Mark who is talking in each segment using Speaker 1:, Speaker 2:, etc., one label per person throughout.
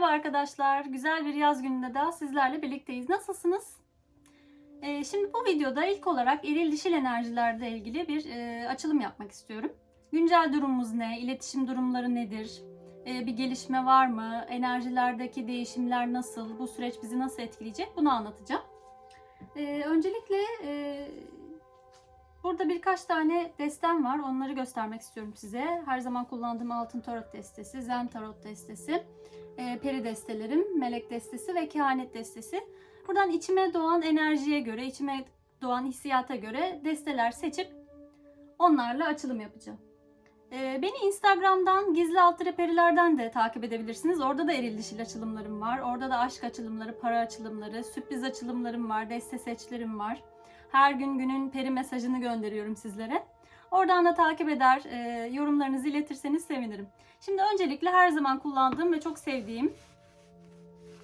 Speaker 1: Merhaba arkadaşlar. Güzel bir yaz gününde daha sizlerle birlikteyiz. Nasılsınız? Ee, şimdi bu videoda ilk olarak eril dişil enerjilerle ilgili bir e, açılım yapmak istiyorum. Güncel durumumuz ne? İletişim durumları nedir? Ee, bir gelişme var mı? Enerjilerdeki değişimler nasıl? Bu süreç bizi nasıl etkileyecek? Bunu anlatacağım. Ee, öncelikle e, burada birkaç tane destem var. Onları göstermek istiyorum size. Her zaman kullandığım altın tarot destesi, zen tarot destesi e, peri destelerim, melek destesi ve kehanet destesi. Buradan içime doğan enerjiye göre, içime doğan hissiyata göre desteler seçip onlarla açılım yapacağım. E, beni Instagram'dan gizli alt perilerden de takip edebilirsiniz. Orada da eril dişil açılımlarım var. Orada da aşk açılımları, para açılımları, sürpriz açılımlarım var, deste seçlerim var. Her gün günün peri mesajını gönderiyorum sizlere. Oradan da takip eder, e, yorumlarınızı iletirseniz sevinirim. Şimdi öncelikle her zaman kullandığım ve çok sevdiğim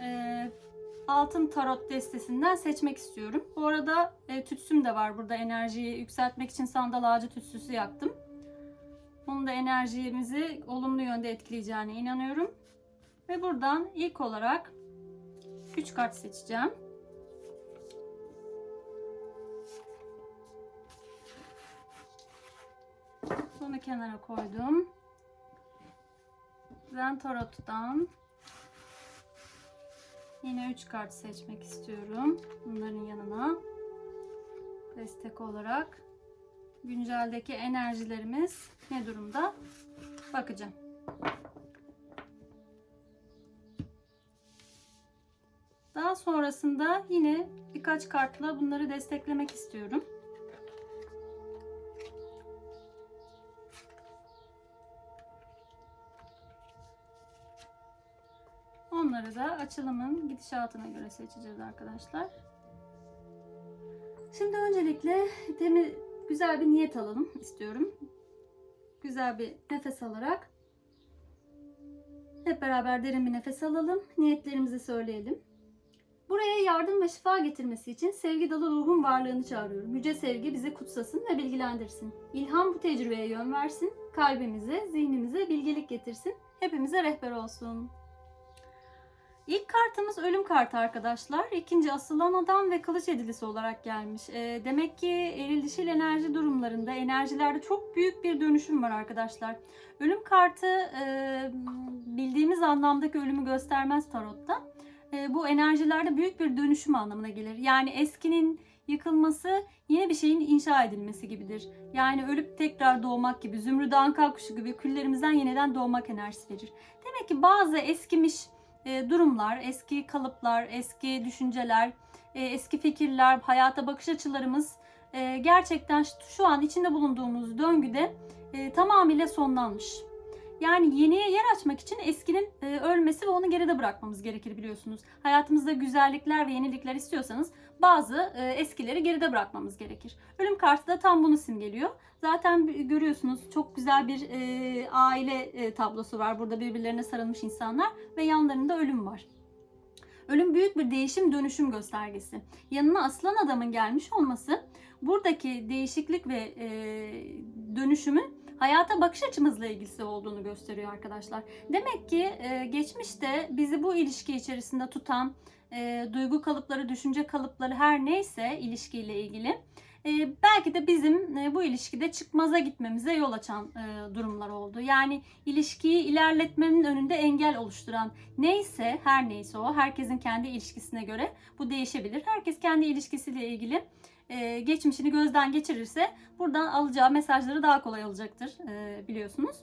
Speaker 1: e, altın tarot destesinden seçmek istiyorum. Bu arada e, tütsüm de var burada enerjiyi yükseltmek için sandal ağacı tütsüsü yaktım. Onun da enerjimizi olumlu yönde etkileyeceğine inanıyorum. Ve buradan ilk olarak 3 kart seçeceğim. Kenara koydum. Zen Tarot'tan yine 3 kart seçmek istiyorum. Bunların yanına destek olarak günceldeki enerjilerimiz ne durumda bakacağım. Daha sonrasında yine birkaç kartla bunları desteklemek istiyorum. Onları da açılımın gidişatına göre seçeceğiz arkadaşlar. Şimdi öncelikle temiz, güzel bir niyet alalım istiyorum. Güzel bir nefes alarak hep beraber derin bir nefes alalım. Niyetlerimizi söyleyelim. Buraya yardım ve şifa getirmesi için sevgi dolu ruhun varlığını çağırıyorum. Yüce sevgi bizi kutsasın ve bilgilendirsin. İlham bu tecrübeye yön versin. Kalbimize, zihnimize bilgelik getirsin. Hepimize rehber olsun. İlk kartımız ölüm kartı arkadaşlar. İkinci asılan adam ve kılıç edilisi olarak gelmiş. E, demek ki eril dişil enerji durumlarında, enerjilerde çok büyük bir dönüşüm var arkadaşlar. Ölüm kartı e, bildiğimiz anlamdaki ölümü göstermez tarotta. E, bu enerjilerde büyük bir dönüşüm anlamına gelir. Yani eskinin yıkılması yeni bir şeyin inşa edilmesi gibidir. Yani ölüp tekrar doğmak gibi, zümrüt anka kuşu gibi küllerimizden yeniden doğmak enerjisi verir. Demek ki bazı eskimiş durumlar, eski kalıplar, eski düşünceler, e, eski fikirler, hayata bakış açılarımız e, gerçekten şu an içinde bulunduğumuz döngüde e, tamamıyla sonlanmış. Yani yeniye yer açmak için eskinin e, ölmesi ve onu geride bırakmamız gerekir biliyorsunuz. Hayatımızda güzellikler ve yenilikler istiyorsanız bazı e, eskileri geride bırakmamız gerekir. Ölüm kartı da tam bunu simgeliyor. Zaten görüyorsunuz çok güzel bir e, aile e, tablosu var. Burada birbirlerine sarılmış insanlar ve yanlarında ölüm var. Ölüm büyük bir değişim dönüşüm göstergesi. Yanına aslan adamın gelmiş olması buradaki değişiklik ve e, dönüşümün hayata bakış açımızla ilgisi olduğunu gösteriyor arkadaşlar. Demek ki e, geçmişte bizi bu ilişki içerisinde tutan e, duygu kalıpları, düşünce kalıpları her neyse ilişkiyle ilgili e, belki de bizim e, bu ilişkide çıkmaza gitmemize yol açan e, durumlar oldu. Yani ilişkiyi ilerletmenin önünde engel oluşturan neyse her neyse o herkesin kendi ilişkisine göre bu değişebilir. Herkes kendi ilişkisiyle ilgili e, geçmişini gözden geçirirse buradan alacağı mesajları daha kolay alacaktır e, biliyorsunuz.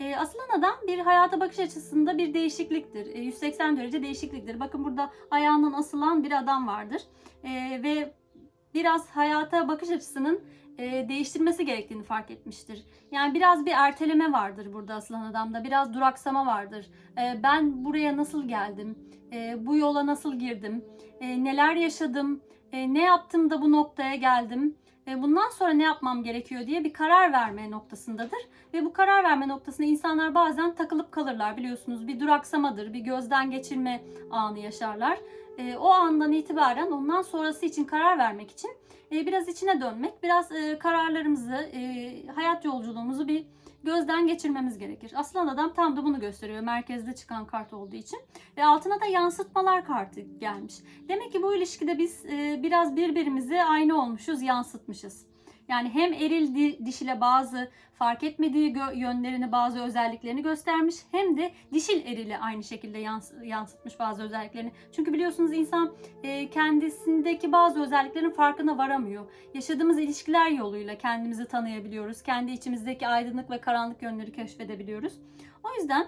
Speaker 1: E, asılan adam bir hayata bakış açısında bir değişikliktir. E, 180 derece değişikliktir. Bakın burada ayağından asılan bir adam vardır. E, ve biraz hayata bakış açısının e, değiştirmesi gerektiğini fark etmiştir. Yani biraz bir erteleme vardır burada asılan adamda. Biraz duraksama vardır. E, ben buraya nasıl geldim? E, bu yola nasıl girdim? E, neler yaşadım? E, ne yaptım da bu noktaya geldim? E, bundan sonra ne yapmam gerekiyor diye bir karar verme noktasındadır. Ve bu karar verme noktasında insanlar bazen takılıp kalırlar biliyorsunuz. Bir duraksamadır, bir gözden geçirme anı yaşarlar. E, o andan itibaren ondan sonrası için karar vermek için e, biraz içine dönmek, biraz kararlarımızı, hayat yolculuğumuzu bir gözden geçirmemiz gerekir. Aslan adam tam da bunu gösteriyor merkezde çıkan kart olduğu için. Ve altına da yansıtmalar kartı gelmiş. Demek ki bu ilişkide biz e, biraz birbirimize aynı olmuşuz, yansıtmışız. Yani hem eril di- dişile bazı fark etmediği yönlerini, bazı özelliklerini göstermiş hem de dişil erili aynı şekilde yans- yansıtmış bazı özelliklerini. Çünkü biliyorsunuz insan e, kendisindeki bazı özelliklerin farkına varamıyor. Yaşadığımız ilişkiler yoluyla kendimizi tanıyabiliyoruz. Kendi içimizdeki aydınlık ve karanlık yönleri keşfedebiliyoruz. O yüzden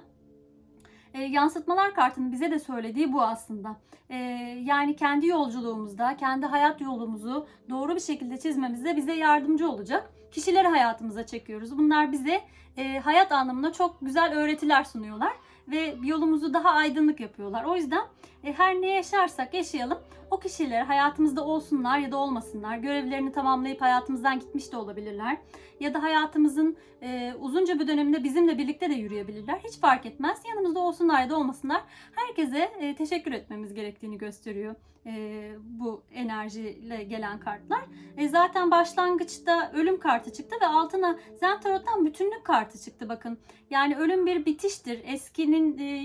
Speaker 1: e, yansıtmalar kartının bize de söylediği bu aslında. E, yani kendi yolculuğumuzda, kendi hayat yolumuzu doğru bir şekilde çizmemizde bize yardımcı olacak. Kişileri hayatımıza çekiyoruz. Bunlar bize e, hayat anlamında çok güzel öğretiler sunuyorlar ve yolumuzu daha aydınlık yapıyorlar. O yüzden e, her ne yaşarsak yaşayalım o kişiler hayatımızda olsunlar ya da olmasınlar. Görevlerini tamamlayıp hayatımızdan gitmiş de olabilirler. Ya da hayatımızın e, uzunca bir döneminde bizimle birlikte de yürüyebilirler. Hiç fark etmez. Yanımızda olsunlar ya da olmasınlar. Herkese e, teşekkür etmemiz gerektiğini gösteriyor e, bu enerjiyle gelen kartlar. E, zaten başlangıçta ölüm kartı çıktı ve altına Zen Tarot'tan bütünlük kartı çıktı bakın. Yani ölüm bir bitiştir. Eskinin e,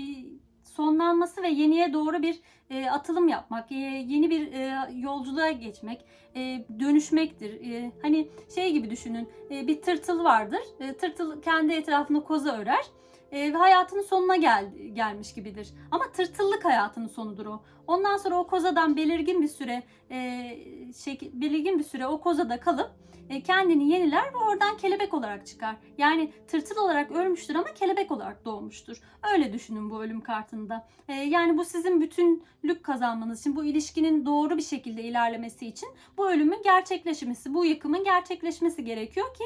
Speaker 1: sonlanması ve yeniye doğru bir e, atılım yapmak, yeni bir yolculuğa geçmek, e, dönüşmektir. Hani şey gibi düşünün, bir tırtıl vardır. E, tırtıl kendi etrafını koza örer e, ve hayatının sonuna gel, gelmiş gibidir. Ama tırtıllık hayatının sonudur o. Ondan sonra o kozadan belirgin bir süre e, şey, belirgin bir süre o kozada kalıp e, kendini yeniler ve oradan kelebek olarak çıkar. Yani tırtıl olarak ölmüştür ama kelebek olarak doğmuştur. Öyle düşünün bu ölüm kartında. E, yani bu sizin bütünlük kazanmanız için, bu ilişkinin doğru bir şekilde ilerlemesi için bu ölümün gerçekleşmesi, bu yıkımın gerçekleşmesi gerekiyor ki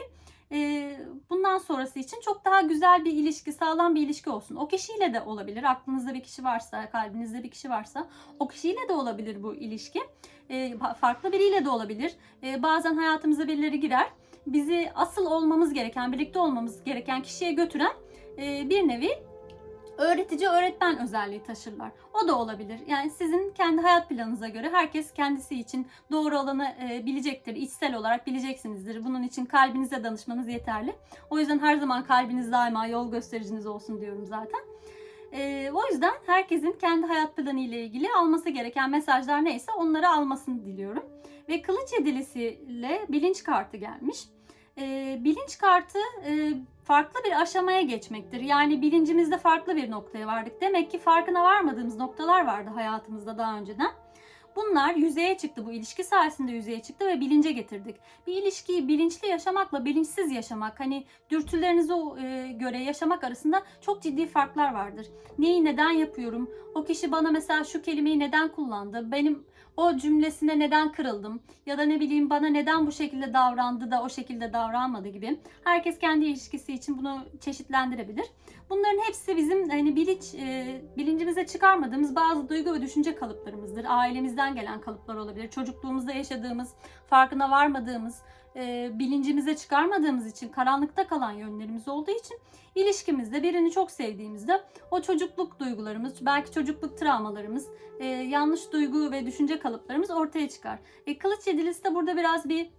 Speaker 1: bundan sonrası için çok daha güzel bir ilişki, sağlam bir ilişki olsun. O kişiyle de olabilir. Aklınızda bir kişi varsa, kalbinizde bir kişi varsa o kişiyle de olabilir bu ilişki. Farklı biriyle de olabilir. Bazen hayatımıza birileri girer. Bizi asıl olmamız gereken, birlikte olmamız gereken kişiye götüren bir nevi öğretici öğretmen özelliği taşırlar. O da olabilir. Yani sizin kendi hayat planınıza göre herkes kendisi için doğru olanı e, bilecektir. İçsel olarak bileceksinizdir. Bunun için kalbinize danışmanız yeterli. O yüzden her zaman kalbiniz daima yol göstericiniz olsun diyorum zaten. E, o yüzden herkesin kendi hayat planı ile ilgili alması gereken mesajlar neyse onları almasını diliyorum. Ve kılıç yedilisiyle bilinç kartı gelmiş. E, bilinç kartı e, farklı bir aşamaya geçmektir. Yani bilincimizde farklı bir noktaya vardık. Demek ki farkına varmadığımız noktalar vardı hayatımızda daha önceden. Bunlar yüzeye çıktı. Bu ilişki sayesinde yüzeye çıktı ve bilince getirdik. Bir ilişkiyi bilinçli yaşamakla bilinçsiz yaşamak, hani dürtülerinize e, göre yaşamak arasında çok ciddi farklar vardır. Neyi neden yapıyorum? O kişi bana mesela şu kelimeyi neden kullandı? Benim o cümlesine neden kırıldım? Ya da ne bileyim bana neden bu şekilde davrandı da o şekilde davranmadı gibi. Herkes kendi ilişkisi için bunu çeşitlendirebilir. Bunların hepsi bizim hani bilinç e, bilincimize çıkarmadığımız bazı duygu ve düşünce kalıplarımızdır. Ailemizden gelen kalıplar olabilir. Çocukluğumuzda yaşadığımız, farkına varmadığımız, e, bilincimize çıkarmadığımız için karanlıkta kalan yönlerimiz olduğu için ilişkimizde birini çok sevdiğimizde o çocukluk duygularımız, belki çocukluk travmalarımız, e, yanlış duygu ve düşünce kalıplarımız ortaya çıkar. E, kılıç yedilisi de burada biraz bir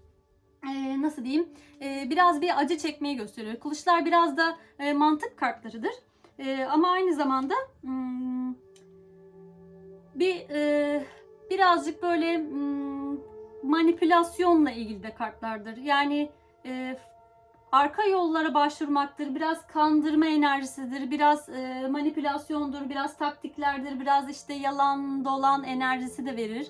Speaker 1: e, nasıl diyeyim biraz bir acı çekmeyi gösteriyor. Kılıçlar biraz da mantık kartlarıdır. Ama aynı zamanda hmm, bir birazcık böyle hmm, manipülasyonla ilgili de kartlardır. Yani e, arka yollara başvurmaktır, biraz kandırma enerjisidir, biraz e, manipülasyondur, biraz taktiklerdir, biraz işte yalan dolan enerjisi de verir.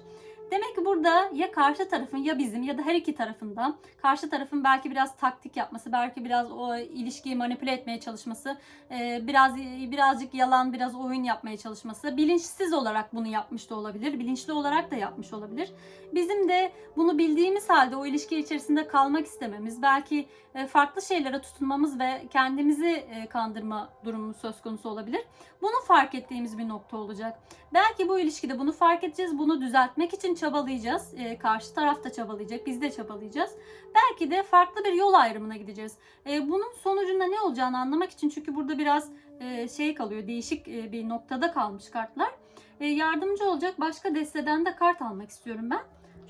Speaker 1: Demek ki burada ya karşı tarafın ya bizim ya da her iki tarafında karşı tarafın belki biraz taktik yapması, belki biraz o ilişkiyi manipüle etmeye çalışması, e, biraz birazcık yalan, biraz oyun yapmaya çalışması, bilinçsiz olarak bunu yapmış da olabilir, bilinçli olarak da yapmış olabilir. Bizim de bunu bildiğimiz halde o ilişki içerisinde kalmak istememiz, belki e, farklı şeylere tutunmamız ve kendimizi e, kandırma durumu söz konusu olabilir. Bunu fark ettiğimiz bir nokta olacak. Belki bu ilişkide bunu fark edeceğiz, bunu düzeltmek için çabalayacağız. E, karşı taraf da çabalayacak, biz de çabalayacağız. Belki de farklı bir yol ayrımına gideceğiz. E, bunun sonucunda ne olacağını anlamak için çünkü burada biraz e, şey kalıyor, değişik e, bir noktada kalmış kartlar. E, yardımcı olacak başka desteden de kart almak istiyorum ben.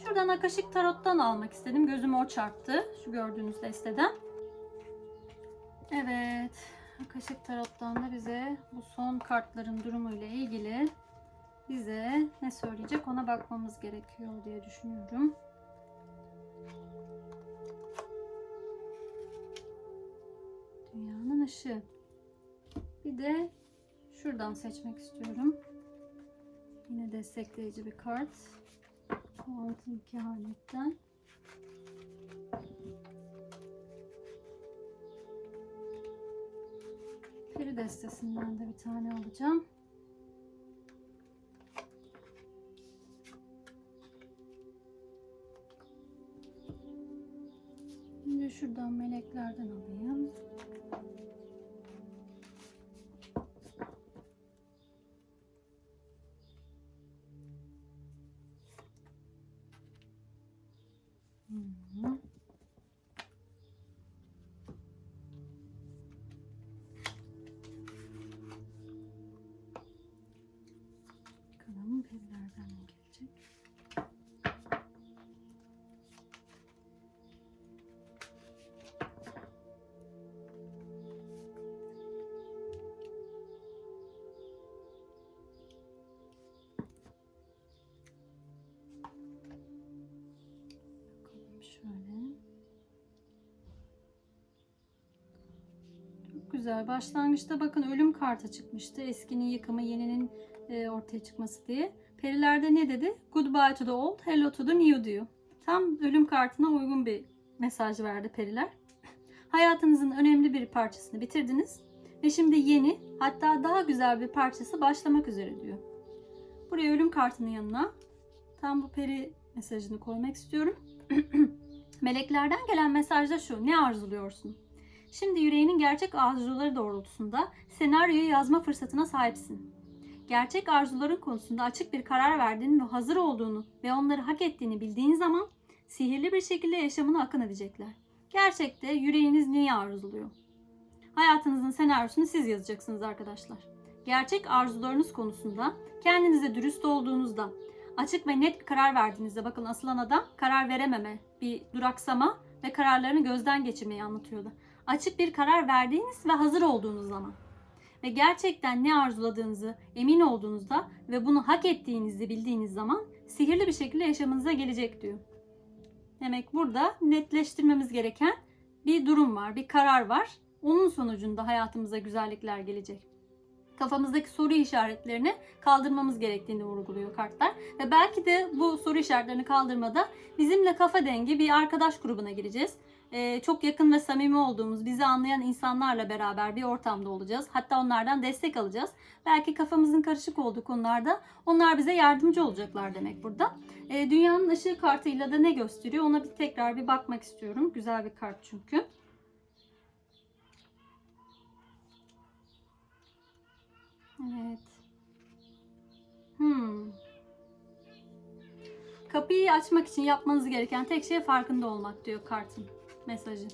Speaker 1: Şuradan Akaşik Tarot'tan almak istedim. Gözüm o çarptı. Şu gördüğünüz desteden. Evet. Kaşık Tarot'tan da bize bu son kartların durumuyla ilgili bize ne söyleyecek ona bakmamız gerekiyor diye düşünüyorum. Dünyanın ışığı. Bir de şuradan seçmek istiyorum. Yine destekleyici bir kart. Bu altın kehanetten. Peri destesinden de bir tane alacağım. Şuradan meleklerden alayım. Hı Güzel. Başlangıçta bakın ölüm kartı çıkmıştı. Eskinin yıkımı, yeninin e, ortaya çıkması diye. Perilerde ne dedi? Goodbye to the old, hello to the new diyor. Tam ölüm kartına uygun bir mesaj verdi periler. Hayatınızın önemli bir parçasını bitirdiniz ve şimdi yeni, hatta daha güzel bir parçası başlamak üzere diyor. Buraya ölüm kartının yanına tam bu peri mesajını koymak istiyorum. Meleklerden gelen mesaj da şu. Ne arzuluyorsun? Şimdi yüreğinin gerçek arzuları doğrultusunda senaryoyu yazma fırsatına sahipsin. Gerçek arzuların konusunda açık bir karar verdiğini ve hazır olduğunu ve onları hak ettiğini bildiğin zaman sihirli bir şekilde yaşamına akın edecekler. Gerçekte yüreğiniz neyi arzuluyor? Hayatınızın senaryosunu siz yazacaksınız arkadaşlar. Gerçek arzularınız konusunda kendinize dürüst olduğunuzda, açık ve net bir karar verdiğinizde bakın asılan adam karar verememe, bir duraksama ve kararlarını gözden geçirmeyi anlatıyordu. Açık bir karar verdiğiniz ve hazır olduğunuz zaman ve gerçekten ne arzuladığınızı emin olduğunuzda ve bunu hak ettiğinizi bildiğiniz zaman sihirli bir şekilde yaşamınıza gelecek diyor. Demek burada netleştirmemiz gereken bir durum var, bir karar var. Onun sonucunda hayatımıza güzellikler gelecek. Kafamızdaki soru işaretlerini kaldırmamız gerektiğini vurguluyor kartlar. Ve belki de bu soru işaretlerini kaldırmada bizimle kafa dengi bir arkadaş grubuna gireceğiz. Ee, çok yakın ve samimi olduğumuz, bizi anlayan insanlarla beraber bir ortamda olacağız. Hatta onlardan destek alacağız. Belki kafamızın karışık olduğu konularda onlar bize yardımcı olacaklar demek burada. Ee, dünyanın ışığı kartıyla da ne gösteriyor ona bir tekrar bir bakmak istiyorum. Güzel bir kart çünkü. Evet. Hmm. Kapıyı açmak için yapmanız gereken tek şey farkında olmak diyor kartın mesajı.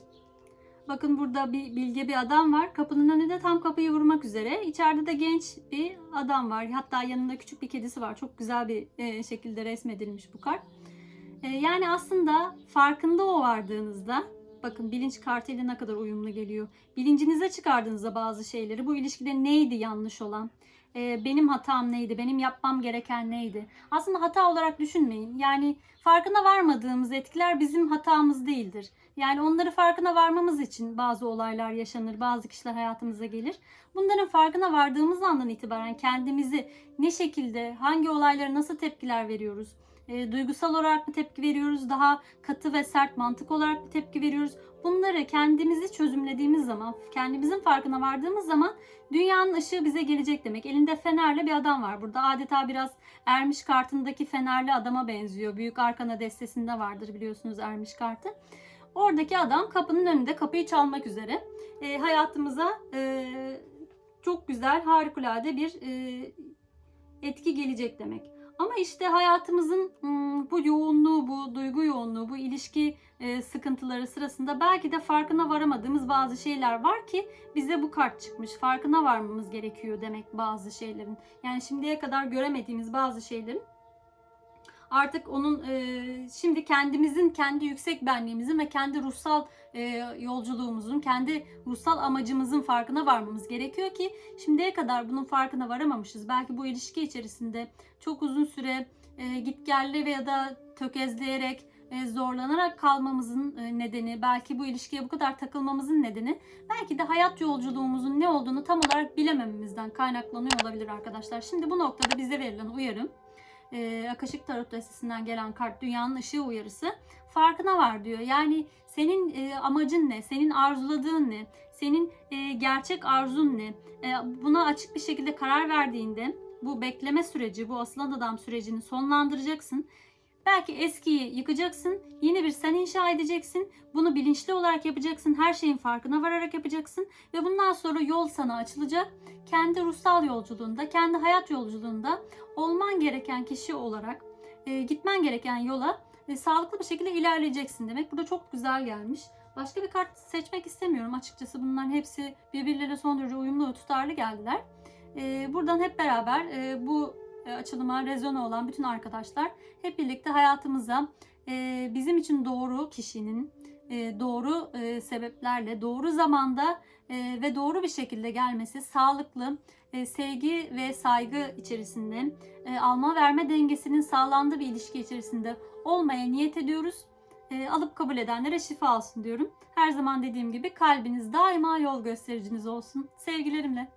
Speaker 1: Bakın burada bir bilge bir adam var. Kapının önünde tam kapıyı vurmak üzere. İçeride de genç bir adam var. Hatta yanında küçük bir kedisi var. Çok güzel bir e, şekilde resmedilmiş bu kart. E, yani aslında farkında o vardığınızda bakın bilinç kartıyla ne kadar uyumlu geliyor. Bilincinize çıkardığınızda bazı şeyleri bu ilişkide neydi yanlış olan? E, benim hatam neydi? Benim yapmam gereken neydi? Aslında hata olarak düşünmeyin. Yani farkına varmadığımız etkiler bizim hatamız değildir. Yani onları farkına varmamız için bazı olaylar yaşanır, bazı kişiler hayatımıza gelir. Bunların farkına vardığımız andan itibaren kendimizi ne şekilde, hangi olaylara nasıl tepkiler veriyoruz? E, duygusal olarak mı tepki veriyoruz? Daha katı ve sert mantık olarak mı tepki veriyoruz? Bunları kendimizi çözümlediğimiz zaman, kendimizin farkına vardığımız zaman dünyanın ışığı bize gelecek demek. Elinde fenerle bir adam var burada. Adeta biraz Ermiş kartındaki fenerli adama benziyor. Büyük Arkana destesinde vardır biliyorsunuz Ermiş kartı. Oradaki adam kapının önünde kapıyı çalmak üzere. E, hayatımıza e, çok güzel, harikulade bir e, etki gelecek demek. Ama işte hayatımızın bu yoğunluğu, bu duygu yoğunluğu, bu ilişki sıkıntıları sırasında belki de farkına varamadığımız bazı şeyler var ki bize bu kart çıkmış. Farkına varmamız gerekiyor demek bazı şeylerin. Yani şimdiye kadar göremediğimiz bazı şeylerin Artık onun e, şimdi kendimizin, kendi yüksek benliğimizin ve kendi ruhsal e, yolculuğumuzun, kendi ruhsal amacımızın farkına varmamız gerekiyor ki şimdiye kadar bunun farkına varamamışız. Belki bu ilişki içerisinde çok uzun süre e, gitgelli veya da tökezleyerek, e, zorlanarak kalmamızın e, nedeni, belki bu ilişkiye bu kadar takılmamızın nedeni, belki de hayat yolculuğumuzun ne olduğunu tam olarak bilemememizden kaynaklanıyor olabilir arkadaşlar. Şimdi bu noktada bize verilen uyarım, e, Akashic Tarot destesinden gelen kart dünyanın ışığı uyarısı farkına var diyor. Yani senin e, amacın ne, senin arzuladığın ne, senin e, gerçek arzun ne, e, buna açık bir şekilde karar verdiğinde bu bekleme süreci, bu asılan adam sürecini sonlandıracaksın. Belki eskiyi yıkacaksın, yeni bir sen inşa edeceksin. Bunu bilinçli olarak yapacaksın, her şeyin farkına vararak yapacaksın ve bundan sonra yol sana açılacak. Kendi ruhsal yolculuğunda, kendi hayat yolculuğunda olman gereken kişi olarak e, gitmen gereken yola e, sağlıklı bir şekilde ilerleyeceksin demek. Bu da çok güzel gelmiş. Başka bir kart seçmek istemiyorum açıkçası. Bunların hepsi birbirleriyle son derece uyumlu ve tutarlı geldiler. E, buradan hep beraber e, bu açılıma rezone olan bütün arkadaşlar hep birlikte hayatımıza e, bizim için doğru kişinin e, doğru e, sebeplerle, doğru zamanda e, ve doğru bir şekilde gelmesi, sağlıklı, e, sevgi ve saygı içerisinde, e, alma verme dengesinin sağlandığı bir ilişki içerisinde olmaya niyet ediyoruz. E, alıp kabul edenlere şifa olsun diyorum. Her zaman dediğim gibi kalbiniz daima yol göstericiniz olsun. Sevgilerimle.